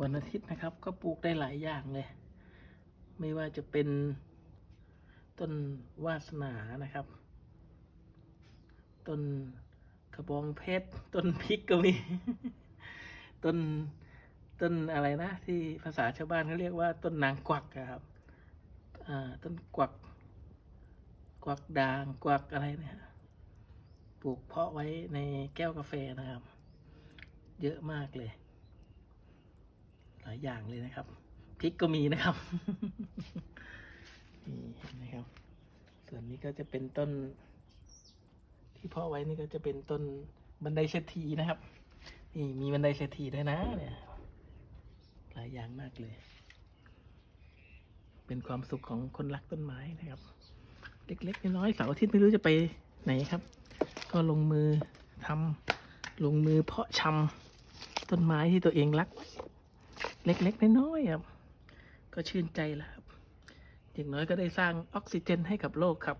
วันอาทิตย์นะครับ ก็ปลูกได้หลายอย่างเลย ไม่ว่าจะเป็นต้นวาสนานะครับ ต้นกระบองเพชร ต้นพริกก็มี ต้นต้นอะไรนะ ที่ภาษาชาวบ้านเขาเรียกว่าต้นนางกวักอะครับต้นกวัก กวักด่างกวักอะไรเนี่ยปลูกเพาะไว้ในแก้วกาแฟนะครับ เยอะมากเลยายอย่างเลยนะครับพริกก็มีนะครับนี่นไหมครับ ส่วนนี้ก็จะเป็นต้น ที่เพาะไว้นี่ก็จะเป็นต้นบันไดเศรษฐีนะครับ นี่มีบันไดเศรษฐีด้วยนะเนี่ยหลายอย่างมากเลย เป็นความสุขของคนรักต้นไม้นะครับ เล็กๆน้อยๆเสาร์อาทิตย์ไม่รู้จะไปไหนครับ ก็ลงมือทำลงมือเพาะชำต้นไม้ที่ตัวเองรักไว้ เล็กๆน้อยๆครับ ก็ชื่นใจแล้วครับ อย่างน้อยก็ได้สร้างออกซิเจนให้กับโลกครับ